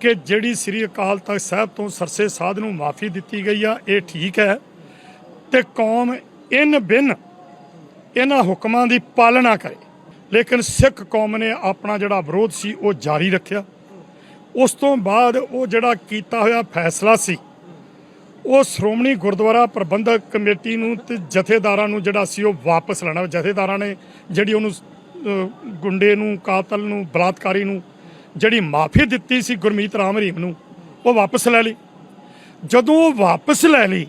ਕਿ ਜਿਹੜੀ ਸ੍ਰੀ ਅਕਾਲ ਤਖਤ ਸਾਹਿਬ ਤੋਂ ਸਰਸੇ ਸਾਧ ਨੂੰ ਮਾਫੀ ਦਿੱਤੀ ਗਈ ਆ, ਇਹ ਠੀਕ ਹੈ ਤੇ ਕੌਮ ਇਨ ਬਿਨ ਇਹਨਾਂ ਹੁਕਮਾਂ ਦੀ ਪਾਲਣਾ ਕਰੇ। ਲੇਕਿਨ ਸਿੱਖ ਕੌਮ ਨੇ ਆਪਣਾ ਜਿਹੜਾ ਵਿਰੋਧ ਸੀ, ਉਹ ਜਾਰੀ ਰੱਖਿਆ। ਉਸ ਤੋਂ ਬਾਅਦ ਉਹ ਜਿਹੜਾ ਕੀਤਾ ਹੋਇਆ ਫੈਸਲਾ ਸੀ, ਉਹ ਸ਼੍ਰੋਮਣੀ ਗੁਰਦੁਆਰਾ ਪ੍ਰਬੰਧਕ ਕਮੇਟੀ ਨੂੰ ਤੇ ਜਥੇਦਾਰਾਂ ਨੂੰ ਜਿਹੜਾ ਸੀ, ਉਹ ਵਾਪਸ ਲੈਣਾ। ਜਥੇਦਾਰਾਂ ਨੇ ਜਿਹੜੀ ਉਹਨੂੰ ਗੁੰਡੇ ਨੂੰ, ਕਾਤਲ ਨੂੰ, ਬਲਾਤਕਾਰੀ ਨੂੰ ਜਿਹੜੀ ਮਾਫੀ ਦਿੱਤੀ ਸੀ ਗੁਰਮੀਤ ਰਾਮ ਰਹੀਮ ਨੂੰ, ਉਹ ਵਾਪਸ ਲੈ ਲਈ। ਜਦੋਂ ਉਹ ਵਾਪਸ ਲੈ ਲਈ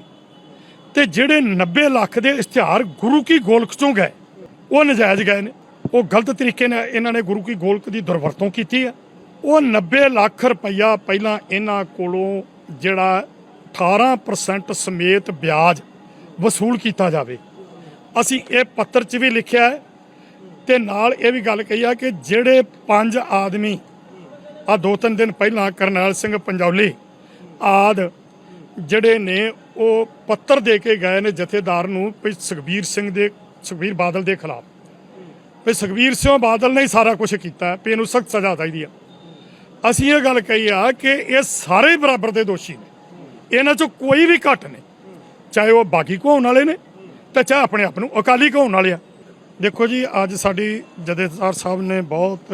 ਤੇ ਜਿਹੜੇ 90 ਲੱਖ ਦੇ ਇਸ਼ਤਿਹਾਰ ਗੁਰੂ ਕੀ ਗੋਲਕ ਚੋਂ ਗਏ, ਉਹ ਨਜਾਇਜ਼ ਗਏ ਨੇ। ਉਹ ਗਲਤ ਤਰੀਕੇ ਨਾਲ ਇਹਨਾਂ ਨੇ ਗੁਰੂ ਕੀ ਗੋਲਕ ਦੀ ਦੁਰਵਰਤੋਂ ਕੀਤੀ ਹੈ ਉਹ 90 ਲੱਖ ਰੁਪਈਆ ਪਹਿਲਾਂ ਇਹਨਾਂ ਕੋਲੋਂ ਜਿਹੜਾ 18% ਸਮੇਤ ਵਿਆਜ ਵਸੂਲ ਕੀਤਾ ਜਾਵੇ। ਅਸੀਂ ਇਹ ਪੱਤਰ 'ਚ ਵੀ ਲਿਖਿਆ ਹੈ ਤੇ ਨਾਲ ਇਹ ਵੀ ਗੱਲ ਕਹੀ ਆ ਕਿ ਜਿਹੜੇ ਪੰਜ ਆਦਮੀ ਆ ਦੋ ਤਿੰਨ ਦਿਨ ਪਹਿਲਾਂ ਕਰਨੈਲ ਸਿੰਘ ਪੰਜੌਲੀ ਆਦ ਜਿਹੜੇ ਨੇ ਉਹ ਪੱਤਰ ਦੇ ਕੇ ਗਏ ਨੇ ਜਥੇਦਾਰ ਨੂੰ ਵੀ ਸੁਖਬੀਰ ਸਿੰਘ ਦੇ, ਸੁਖਬੀਰ ਬਾਦਲ ਦੇ ਖਿਲਾਫ। ਵੀ ਸੁਖਬੀਰ ਸਿੰਘ ਬਾਦਲ ਨੇ ਸਾਰਾ ਕੁਝ ਕੀਤਾ ਵੀ ਇਹਨੂੰ ਸਖਤ ਸਜ਼ਾ ਚਾਹੀਦੀ ਆ। ਅਸੀਂ ਇਹ ਗੱਲ ਕਹੀ ਆ ਕਿ ਇਹ ਸਾਰੇ ਬਰਾਬਰ ਦੇ ਦੋਸ਼ੀ ਨੇ। ਇਹਨਾਂ ਚੋਂ ਕੋਈ ਵੀ ਘੱਟ ਨਹੀਂ। ਚਾਹੇ ਉਹ ਬਾਗੀ ਕਹਾਉਣ ਵਾਲੇ ਨੇ ਤੇ ਚਾਹੇ ਆਪਣੇ ਆਪ ਨੂੰ ਅਕਾਲੀ ਕਹਾਉਣ ਵਾਲੇ ਆ। ਦੇਖੋ ਜੀ, ਅੱਜ ਸਾਡੀ ਜਥੇਦਾਰ ਸਾਹਿਬ ਨੇ ਬਹੁਤ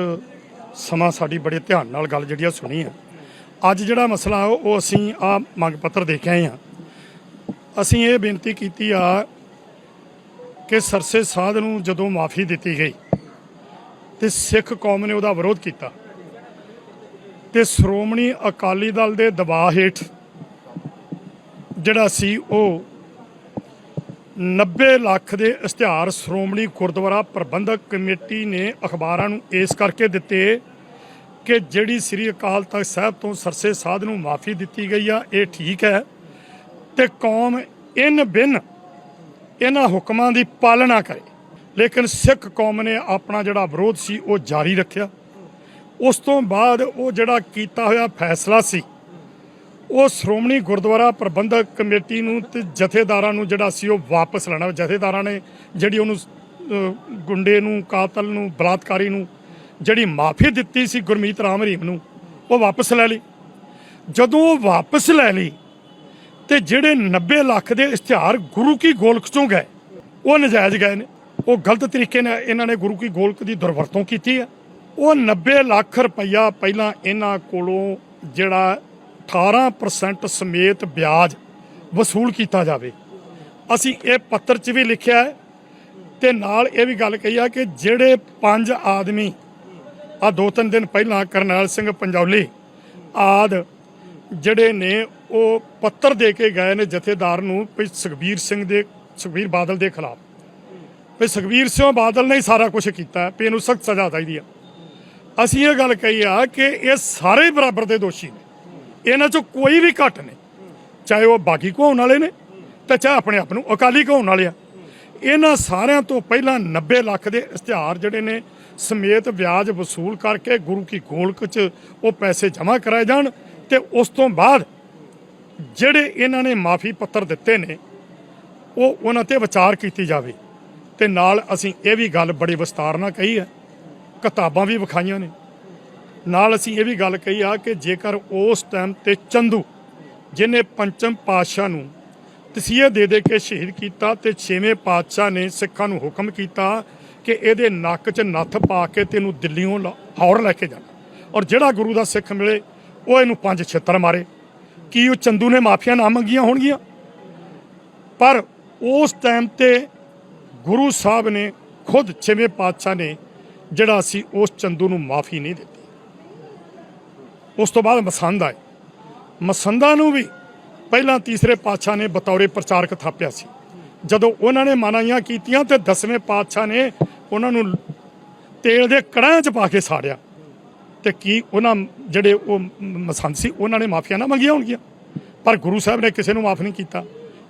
ਸਮਾਂ ਸਾਡੀ ਬੜੇ ਧਿਆਨ ਨਾਲ ਗੱਲ ਜਿਹੜੀ ਆ ਸੁਣੀ ਆ। ਅੱਜ ਜਿਹੜਾ ਮਸਲਾ ਉਹ ਅਸੀਂ ਆ ਮੰਗ ਪੱਤਰ ਦੇ ਕੇ ਆਏ ਆ। ਅਸੀਂ ਇਹ ਬੇਨਤੀ ਕੀਤੀ ਆ ਕਿ ਸਰਸੇ ਸਾਧ ਨੂੰ ਜਦੋਂ ਮਾਫੀ ਦਿੱਤੀ ਗਈ ਤੇ ਸਿੱਖ ਕੌਮ ਨੇ ਉਹਦਾ ਵਿਰੋਧ ਕੀਤਾ ਤੇ ਸ਼੍ਰੋਮਣੀ ਅਕਾਲੀ ਦਲ ਦੇ ਦਬਾਅ ਹੇਠ ਜਿਹੜਾ ਸੀ ਉਹ 90 ਲੱਖ ਦੇ ਇਸ਼ਤਿਹਾਰ ਸ਼੍ਰੋਮਣੀ ਗੁਰਦੁਆਰਾ ਪ੍ਰਬੰਧਕ ਕਮੇਟੀ ਨੇ ਅਖਬਾਰਾਂ ਨੂੰ ਇਸ ਕਰਕੇ ਦਿੱਤੇ ਕਿ ਜਿਹੜੀ ਸ੍ਰੀ ਅਕਾਲ ਤਖਤ ਸਾਹਿਬ ਤੋਂ ਸਰਸੇ ਸਾਧ ਨੂੰ ਮਾਫੀ ਦਿੱਤੀ ਗਈ ਆ, ਇਹ ਠੀਕ ਹੈ ਤੇ ਕੌਮ ਇਨ ਬਿਨ ਇਹਨਾਂ ਹੁਕਮਾਂ ਦੀ ਪਾਲਣਾ ਕਰੇ। ਲੇਕਿਨ ਸਿੱਖ ਕੌਮ ਨੇ ਆਪਣਾ ਜਿਹੜਾ ਵਿਰੋਧ ਸੀ, ਉਹ ਜਾਰੀ ਰੱਖਿਆ। ਉਸ ਤੋਂ ਬਾਅਦ ਉਹ ਜਿਹੜਾ ਕੀਤਾ ਹੋਇਆ ਫੈਸਲਾ ਸੀ ਉਹ ਸ਼੍ਰੋਮਣੀ ਗੁਰਦੁਆਰਾ ਪ੍ਰਬੰਧਕ ਕਮੇਟੀ ਨੂੰ ਤੇ ਜਥੇਦਾਰਾਂ ਨੂੰ ਜਿਹੜਾ ਸੀ ਉਹ ਵਾਪਸ ਲੈਣਾ ਜਥੇਦਾਰਾਂ ਨੇ ਜਿਹੜੀ ਉਹਨੂੰ ਗੁੰਡੇ ਨੂੰ, ਕਾਤਲ ਨੂੰ, ਬਲਾਤਕਾਰੀ ਨੂੰ ਜਿਹੜੀ ਮਾਫੀ ਦਿੱਤੀ ਸੀ ਗੁਰਮੀਤ ਰਾਮ ਰਹੀਮ ਨੂੰ, ਉਹ ਵਾਪਸ ਲੈ ਲਈ। ਜਦੋਂ ਉਹ ਵਾਪਸ ਲੈ ਲਈ ਤੇ ਜਿਹੜੇ 90 ਲੱਖ ਦੇ ਇਸ਼ਤਿਹਾਰ ਗੁਰੂ ਕੀ ਗੋਲਕ ਚੋਂ ਗਏ, ਉਹ ਨਜਾਇਜ਼ ਗਏ ਨੇ। ਉਹ ਗਲਤ ਤਰੀਕੇ ਨਾਲ ਇਹਨਾਂ ਨੇ ਗੁਰੂ ਕੀ ਗੋਲਕ ਦੀ ਦੁਰਵਰਤੋਂ ਕੀਤੀ ਹੈ ਉਹ 90 ਲੱਖ ਰੁਪਈਆ ਪਹਿਲਾਂ ਇਹਨਾਂ ਕੋਲੋਂ ਜਿਹੜਾ 18% ਸਮੇਤ ਵਿਆਜ ਵਸੂਲ ਕੀਤਾ ਜਾਵੇ। ਅਸੀਂ ਇਹ ਪੱਤਰ 'ਚ ਵੀ ਲਿਖਿਆ ਹੈ ਤੇ ਨਾਲ ਇਹ ਵੀ ਗੱਲ ਕਹੀ ਆ ਕਿ ਜਿਹੜੇ ਪੰਜ ਆਦਮੀ ਆ ਦੋ ਤਿੰਨ ਦਿਨ ਪਹਿਲਾਂ ਕਰਨੈਲ ਸਿੰਘ ਪੰਜੌਲੀ ਆਦ ਜਿਹੜੇ ਨੇ, ਉਹ ਪੱਤਰ ਦੇ ਕੇ ਗਏ ਨੇ ਜਥੇਦਾਰ ਨੂੰ ਵੀ ਸੁਖਬੀਰ ਸਿੰਘ ਦੇ, ਸੁਖਬੀਰ ਬਾਦਲ ਦੇ ਖਿਲਾਫ। ਵੀ ਸੁਖਬੀਰ ਸਿੰਘ ਬਾਦਲ ਨੇ ਸਾਰਾ ਕੁਝ ਕੀਤਾ ਵੀ ਇਹਨੂੰ ਸਖਤ ਸਜ਼ਾ ਚਾਹੀਦੀ ਆ। ਅਸੀਂ ਇਹ ਗੱਲ ਕਹੀ ਆ ਕਿ ਇਹ ਸਾਰੇ ਬਰਾਬਰ ਦੇ ਦੋਸ਼ੀ ਨੇ। ਇਹਨਾਂ ਚੋਂ ਕੋਈ ਵੀ ਘੱਟ ਨਹੀਂ। ਚਾਹੇ ਉਹ ਬਾਗੀ ਕਹਾਉਣ ਵਾਲੇ ਨੇ ਤੇ ਚਾਹੇ ਆਪਣੇ ਆਪ ਨੂੰ ਅਕਾਲੀ ਕਹਾਉਣ ਵਾਲੇ ਆ। ਇਹਨਾਂ ਸਾਰਿਆਂ ਤੋਂ ਪਹਿਲਾਂ 90 ਲੱਖ ਦੇ ਇਸ਼ਤਿਹਾਰ ਜਿਹੜੇ ਨੇ, ਸਮੇਤ ਵਿਆਜ ਵਸੂਲ ਕਰਕੇ ਗੁਰੂ ਕੀ ਗੋਲਕ 'ਚ ਉਹ ਪੈਸੇ ਜਮ੍ਹਾਂ ਕਰਾਏ ਜਾਣ ਤੇ ਉਸ ਤੋਂ ਬਾਅਦ ਜਿਹੜੇ ਇਹਨਾਂ ਨੇ ਮਾਫੀ ਪੱਤਰ ਦਿੱਤੇ ਨੇ, ਉਹ ਉਹਨਾਂ ਤੇ ਵਿਚਾਰ ਕੀਤੀ ਜਾਵੇ। ਤੇ ਨਾਲ ਅਸੀਂ ਇਹ ਵੀ ਗੱਲ ਬੜੀ ਵਿਸਤਾਰ ਨਾਲ ਕਹੀ ਹੈ, ਕਿਤਾਬਾਂ ਵੀ ਵਿਖਾਈਆਂ ਨੇ। ਨਾਲ ਅਸੀਂ ਇਹ ਵੀ ਗੱਲ ਕਹੀ ਆ ਕਿ ਜੇਕਰ ਉਸ ਟਾਈਮ ਤੇ ਚੰਦੂ ਜਿਨੇ ਪੰਚਮ ਪਾਤਸ਼ਾਹ ਨੂੰ ਤਸੀਹੇ ਦੇ ਦੇ ਕੇ ਸ਼ਹੀਦ ਕੀਤਾ ਤੇ ਛੇਵੇਂ ਪਾਤਸ਼ਾਹ ਨੇ ਸਿੱਖਾਂ ਨੂੰ ਹੁਕਮ ਕੀਤਾ ਕਿ ਇਹਦੇ ਨੱਕ 'ਚ ਨੱਥ ਪਾ ਕੇ ਤੈਨੂੰ ਦਿੱਲੀੋਂ ਲਾਹੌਰ ਲੈ ਕੇ ਜਾਣਾ। ਔਰ ਜਿਹੜਾ ਗੁਰੂ ਦਾ ਸਿੱਖ ਮਿਲੇ, ਉਹ ਇਹਨੂੰ ਪੰਜ ਛਿੱਤਰ ਮਾਰੇ। ਕੀ ਉਹ ਚੰਦੂ ਨੇ ਮਾਫੀਆਂ ਨਾ ਮੰਗੀਆਂ ਹੋਣਗੀਆਂ? ਪਰ ਉਸ ਟਾਈਮ ਤੇ ਗੁਰੂ ਸਾਹਿਬ ਨੇ ਖੁਦ ਛੇਵੇਂ ਪਾਤਸ਼ਾਹ ਨੇ ਜਿਹੜਾ ਸੀ ਉਸ ਚੰਦੂ ਨੂੰ ਮਾਫੀ ਨਹੀਂ ਦਿੱਤੀ। ਉਸ ਤੋਂ ਬਾਅਦ ਮਸੰਦ ਆਏ। ਮਸੰਦਾਂ ਨੂੰ ਵੀ ਪਹਿਲਾਂ ਤੀਸਰੇ ਪਾਤਸ਼ਾਹ ਨੇ ਬਤੌਰੇ ਪ੍ਰਚਾਰਕ ਥਾਪਿਆ ਸੀ। ਜਦੋਂ ਉਹਨਾਂ ਨੇ ਮਨਾਈਆਂ ਕੀਤੀਆਂ ਤੇ ਦਸਵੇਂ ਪਾਤਸ਼ਾਹ ਨੇ ਉਹਨਾਂ ਨੂੰ ਤੇਲ ਦੇ ਕੜਾਂ 'ਚ ਪਾ ਕੇ ਸਾੜਿਆ। ਤੇ ਕੀ ਉਹਨਾਂ ਜਿਹੜੇ ਉਹ ਮਸੰਦ ਸੀ, ਉਹਨਾਂ ਨੇ ਮਾਫੀਆਂ ਨਾ ਮੰਗੀਆਂ ਹੋਣਗੀਆਂ। ਪਰ ਗੁਰੂ ਸਾਹਿਬ ਨੇ ਕਿਸੇ ਨੂੰ ਮਾਫ ਨਹੀਂ ਕੀਤਾ।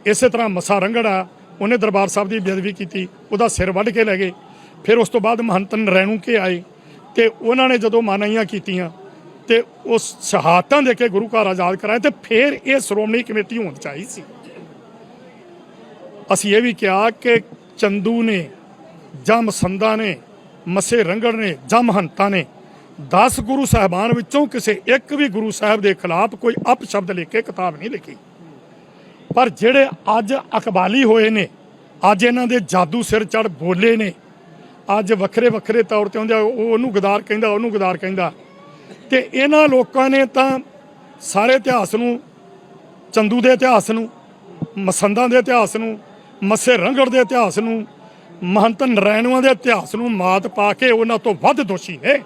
ਇਸੇ ਤਰ੍ਹਾਂ ਮਸਾ ਰੰਗੜਾ, ਉਹਨੇ ਦਰਬਾਰ ਸਾਹਿਬ ਦੀ ਬੇਅਦਬੀ ਕੀਤੀ, ਉਹਦਾ ਸਿਰ ਵੱਢ ਕੇ ਲੈ ਗਏ। ਫਿਰ ਉਸ ਤੋਂ ਬਾਅਦ ਮਹੰਤ ਨਰੈਣੂ ਕੇ ਆਏ ਤੇ ਉਹਨਾਂ ਨੇ ਜਦੋਂ ਮਾਨਾਈਆਂ ਕੀਤੀਆਂ ਤੇ ਉਸ ਸ਼ਹਾਦਤਾਂ ਦੇ ਕੇ ਗੁਰੂ ਘਰ ਆਜ਼ਾਦ ਕਰਾਏ ਤੇ ਫਿਰ ਇਹ ਸ਼੍ਰੋਮਣੀ ਕਮੇਟੀ ਹੋਣੀ ਚਾਹੀਦੀ ਸੀ। ਅਸੀਂ ਇਹ ਵੀ ਕਿਹਾ ਕਿ ਚੰਦੂ ਨੇ ਜਾਂ ਮਸੰਦਾ ਨੇ, ਮਸੇ ਰੰਗੜ ਨੇ ਜਾਂ ਮਹੰਤਾਂ ਨੇ 10 ਗੁਰੂ ਸਾਹਿਬਾਨ ਵਿੱਚੋਂ ਕਿਸੇ ਇੱਕ ਵੀ ਗੁਰੂ ਸਾਹਿਬ ਦੇ ਖਿਲਾਫ ਕੋਈ ਅਪਸ਼ਬਦ ਲਿਖ ਕੇ ਕਿਤਾਬ ਨਹੀਂ ਲਿਖੀ। ਪਰ ਜਿਹੜੇ ਅੱਜ ਅਕਬਾਲੀ ਹੋਏ ਨੇ, ਅੱਜ ਇਹਨਾਂ ਦੇ ਜਾਦੂ ਸਿਰ ਚੜ ਬੋਲੇ ਨੇ, ਅੱਜ ਵੱਖਰੇ ਵੱਖਰੇ ਤੌਰ ਤੇ ਹੁੰਦੇ ਉਹ ਉਹਨੂੰ ਗਦਾਰ ਕਹਿੰਦਾ, ਉਹਨੂੰ ਗਦਾਰ ਕਹਿੰਦਾ ਤੇ ਇਹਨਾਂ ਲੋਕਾਂ ਨੇ ਤਾਂ ਸਾਰੇ ਇਤਿਹਾਸ ਨੂੰ, ਚੰਦੂ ਦੇ ਇਤਿਹਾਸ ਨੂੰ, ਮਸੰਦਾਂ ਦੇ ਇਤਿਹਾਸ ਨੂੰ, ਮੱਸੇ ਰੰਗੜ ਦੇ ਇਤਿਹਾਸ ਨੂੰ, ਮਹੰਤ ਨਰੈਣੂਆਂ ਦੇ ਇਤਿਹਾਸ ਨੂੰ ਮਾਤ ਪਾ ਕੇ ਉਹਨਾਂ ਤੋਂ ਵੱਧ ਦੋਸ਼ੀ ਨੇ।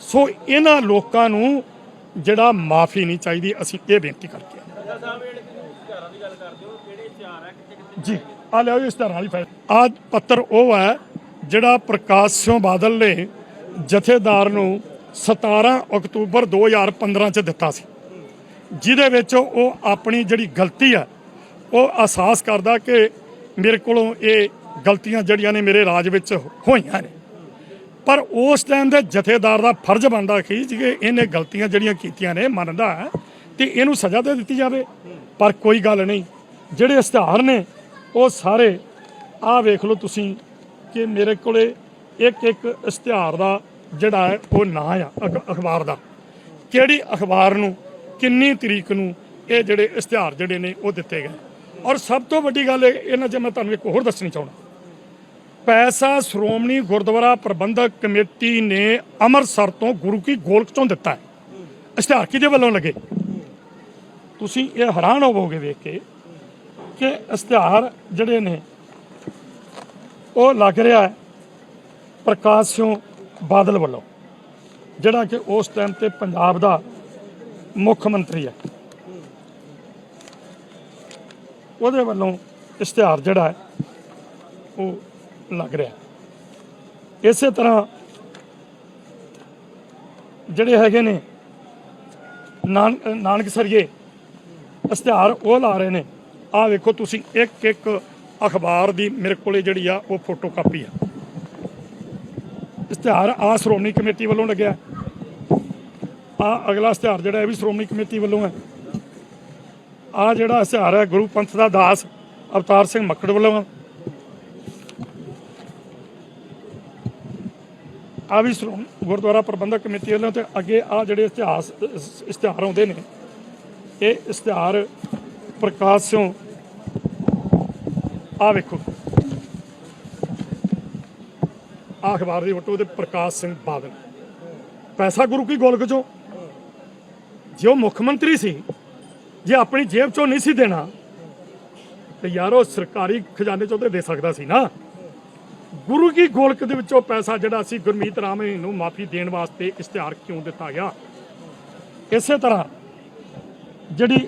ਸੋ ਇਹਨਾਂ ਲੋਕਾਂ ਨੂੰ ਜਿਹੜਾ ਮਾਫੀ ਨਹੀਂ ਚਾਹੀਦੀ, ਅਸੀਂ ਇਹ ਬੇਨਤੀ ਕਰਕੇ ਜੀ, ਆ ਲਿਓ ਇਸ ਤਰ੍ਹਾਂ ਵਾਲੀ ਫਾਈਲ ਆ ਪੱਤਰ ਉਹ ਹੈ ਜਿਹੜਾ ਪ੍ਰਕਾਸ਼ ਸਿੰਘ ਬਾਦਲ ਨੇ ਜਥੇਦਾਰ ਨੂੰ 17 ਅਕਤੂਬਰ 2015 ਚ ਦਿੱਤਾ ਸੀ। ਜਿਹਦੇ ਵਿੱਚ ਉਹ ਆਪਣੀ ਜਿਹੜੀ ਗਲਤੀ ਆ, ਉਹ ਅਹਿਸਾਸ ਕਰਦਾ ਕਿ ਮੇਰੇ ਕੋਲੋਂ ਇਹ ਗਲਤੀਆਂ ਜਿਹੜੀਆਂ ਨੇ ਮੇਰੇ ਰਾਜ ਵਿੱਚ ਹੋਈਆਂ ਨੇ। ਪਰ ਉਸ ਟਾਈਮ ਦੇ ਜਥੇਦਾਰ ਦਾ ਫਰਜ਼ ਬਣਦਾ ਸੀ ਕਿ ਇਹਨੇ ਗਲਤੀਆਂ ਜਿਹੜੀਆਂ ਕੀਤੀਆਂ ਨੇ ਮੰਨਦਾ ਹੈ ਤੇ ਇਹਨੂੰ ਸਜ਼ਾ ਦੇ ਦਿੱਤੀ ਜਾਵੇ। ਪਰ ਕੋਈ ਗੱਲ ਨਹੀਂ, ਜਿਹੜੇ ਇਸ਼ਤਿਹਾਰ ਨੇ, ਉਹ ਸਾਰੇ, ਆਹ ਵੇਖ ਲਓ ਤੁਸੀਂ ਕਿ ਮੇਰੇ ਕੋਲੇ ਇੱਕ ਇੱਕ ਇਸ਼ਤਿਹਾਰ ਦਾ ਜਿਹੜਾ ਹੈ, ਉਹ ਨਾਂ ਆ, ਅਖ- ਅਖਬਾਰ ਦਾ। ਕਿਹੜੀ ਅਖਬਾਰ ਨੂੰ, ਕਿੰਨੀ ਤਰੀਕ ਨੂੰ ਇਹ ਜਿਹੜੇ ਇਸ਼ਤਿਹਾਰ ਜਿਹੜੇ ਨੇ, ਉਹ ਦਿੱਤੇ ਗਏ। ਔਰ ਸਭ ਤੋਂ ਵੱਡੀ ਗੱਲ ਇਹਨਾਂ 'ਚ ਮੈਂ ਤੁਹਾਨੂੰ ਇੱਕ ਹੋਰ ਦੱਸਣੀ ਚਾਹੁੰਦਾ। ਪੈਸਾ ਸ਼੍ਰੋਮਣੀ ਗੁਰਦੁਆਰਾ ਪ੍ਰਬੰਧਕ ਕਮੇਟੀ ਨੇ ਅੰਮ੍ਰਿਤਸਰ ਤੋਂ ਗੁਰੂ ਕੀ ਗੋਲਕ ਤੋਂ ਦਿੱਤਾ ਹੈ। ਇਸ਼ਤਿਹਾਰ ਕਿਹਦੇ ਵੱਲੋਂ ਲੱਗੇ? ਤੁਸੀਂ ਇਹ ਹੈਰਾਨ ਹੋਵੋਗੇ ਵੇਖ ਕੇ ਕਿ ਇਸ਼ਤਿਹਾਰ ਜਿਹੜੇ ਨੇ, ਉਹ ਲੱਗ ਰਿਹਾ ਹੈ। ਪ੍ਰਕਾਸ਼ ਬਾਦਲ ਵੱਲੋਂ, ਜਿਹੜਾ ਕਿ ਉਸ ਟਾਈਮ ਤੇ ਪੰਜਾਬ ਦਾ ਮੁੱਖ ਮੰਤਰੀ ਹੈ। ਉਹਦੇ ਵੱਲੋਂ ਇਸ਼ਤਿਹਾਰ ਜਿਹੜਾ ਹੈ, ਉਹ ਲੱਗ ਰਿਹਾ ਇਸੇ ਤਰ੍ਹਾਂ ਜਿਹੜੇ ਹੈਗੇ ਨੇ, ਨਾਨ ਨਾਨਕ ਸਰੀਏ ਇਸ਼ਤਿਹਾਰ ਉਹ ਲਾ ਰਹੇ ਨੇ। ਆਹ ਵੇਖੋ ਤੁਸੀਂ ਇੱਕ ਇੱਕ ਅਖਬਾਰ ਦੀ ਮੇਰੇ ਕੋਲੇ ਜਿਹੜੀ ਆ, ਉਹ ਫੋਟੋ ਕਾਪੀ ਆ। ਇਸ਼ਤਿਹਾਰ ਆ ਸ਼੍ਰੋਮਣੀ ਕਮੇਟੀ ਵੱਲੋਂ ਲੱਗਿਆ। ਆ ਅਗਲਾ ਇਸ਼ਤਿਹਾਰ ਜਿਹੜਾ ਇਹ ਵੀ ਸ਼੍ਰੋਮਣੀ ਕਮੇਟੀ ਵੱਲੋਂ ਹੈ। ਆ ਜਿਹੜਾ ਇਸ਼ਤਿਹਾਰ ਹੈ ਗੁਰੂ ਪੰਥ ਦਾ ਦਾਸ ਅਵਤਾਰ ਸਿੰਘ ਮੱਕੜ ਵੱਲੋਂ ਆ ਵੀ ਸ਼੍ਰੋਮਣੀ ਗੁਰਦੁਆਰਾ ਪ੍ਰਬੰਧਕ ਕਮੇਟੀ ਵੱਲੋਂ ਤੇ ਅੱਗੇ ਆ ਜਿਹੜੇ ਇਤਿਹਾਸ ਇਸ਼ਤਿਹਾਰ ਆਉਂਦੇ ਨੇ, ਇਹ ਇਸ਼ਤਿਹਾਰ ਪ੍ਰਕਾਸ਼ ਸਿੰਘ ਆ ਵੇਖੋ। ਆਹ ਅਖਬਾਰ ਦੀ ਫੋਟੋ ਤੇ ਪ੍ਰਕਾਸ਼ ਸਿੰਘ ਬਾਦਲ। ਪੈਸਾ ਗੁਰੂ ਕੀ ਗੋਲਕ ਚੋਂ? ਜੇ ਉਹ ਮੁੱਖ ਮੰਤਰੀ ਸੀ, ਜੇ ਆਪਣੀ ਜੇਬ ਚੋਂ ਨਹੀਂ ਸੀ ਦੇਣਾ, ਤੇ ਯਾਰ ਉਹ ਸਰਕਾਰੀ ਖਜ਼ਾਨੇ ਚੋਂ ਤੇ ਦੇ ਸਕਦਾ ਸੀ ਨਾ। ਗੁਰੂ ਕੀ ਗੋਲਕ ਦੇ ਵਿੱਚੋਂ ਪੈਸਾ ਜਿਹੜਾ ਸੀ, ਗੁਰਮੀਤ ਰਾਮੇ ਨੂੰ ਮਾਫੀ ਦੇਣ ਵਾਸਤੇ ਇਸ਼ਤਿਹਾਰ ਕਿਉਂ ਦਿੱਤਾ ਗਿਆ? ਇਸੇ ਤਰ੍ਹਾਂ ਜਿਹੜੀ